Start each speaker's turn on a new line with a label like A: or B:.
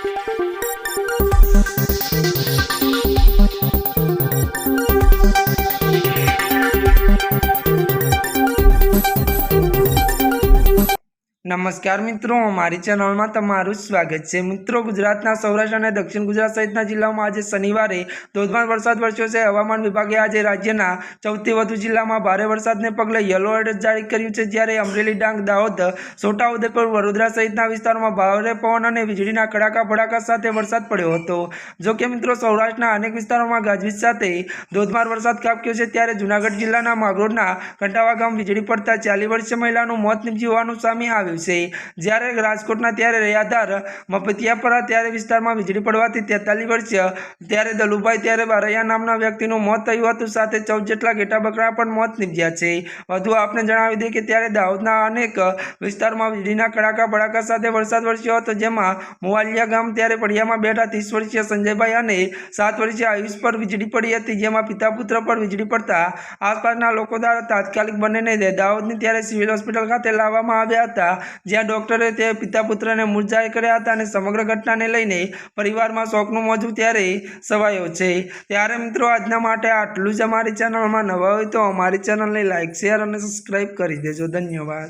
A: Thank you. નમસ્કાર મિત્રો, મારી ચેનલમાં તમારું સ્વાગત છે. મિત્રો, ગુજરાતના સૌરાષ્ટ્ર અને દક્ષિણ ગુજરાત સહિતના જિલ્લાઓમાં આજે શનિવારે ધોધમાર વરસાદ વરસ્યો છે. હવામાન વિભાગે આજે રાજ્યના સૌથી વધુ જિલ્લામાં ભારે વરસાદને પગલે યલો એલર્ટ જારી કર્યું છે. જ્યારે અમરેલી, ડાંગ, દાહોદ, છોટાઉદેપુર, વડોદરા સહિતના વિસ્તારોમાં ભારે પવન અને વીજળીના કડાકા ભડાકા સાથે વરસાદ પડ્યો હતો. જો કે મિત્રો, સૌરાષ્ટ્રના અનેક વિસ્તારોમાં ગાજવીજ સાથે ધોધમાર વરસાદ ખાબક્યો છે. ત્યારે જૂનાગઢ જિલ્લાના માગરોડના કંટાવા ગામ વીજળી પડતા ચાલી વર્ષીય મહિલાનું મોત નીપજ્યું હોવાનું સામે આવ્યું છે. જ્યારે રાજકોટના ત્યારે રૈયાધાર મપતિયાપરા ત્યારે વિસ્તારમાં વીજળી પડવાથી તેતાલીસ વર્ષીય ત્યારે દલુભાઈ ત્યારે બારૈયા નામના વ્યક્તિનું મોત થયું હતું. સાથે ચૌદ જેટલા ઘેટા બકરા પણ મોત નીપજ્યા છે. વધુ આપને જણાવી દઈએ કે ત્યારે દાહોદના અનેક વિસ્તારમાં વીજળીના કડાકા ભડાકા સાથે વરસાદ વરસ્યો હતો. જેમાં મુવાલિયા ગામ ત્યારે પડિયામાં બેઠા ત્રીસ વર્ષીય સંજયભાઈ અને સાત વર્ષીય આયુષ પર વીજળી પડી હતી. જેમાં પિતા પુત્ર પર વીજળી પડતા આસપાસના લોકો દ્વારા તાત્કાલિક બંનેને દાહોદની ત્યારે સિવિલ હોસ્પિટલ ખાતે લાવવામાં આવ્યા હતા. જ્યાં ડોક્ટરે તે પિતા પુત્રને મુરઝાય કર્યા હતા અને સમગ્ર ઘટનાને લઈને પરિવારમાં શોકનું મોજું ત્યારે સવાયો છે. ત્યારે મિત્રો, આજના માટે આટલું જ અમારી ચેનલમાં નવા હોય તો અમારી ચેનલને લાઇક શેર અને સબસ્ક્રાઈબ કરી દેજો. ધન્યવાદ.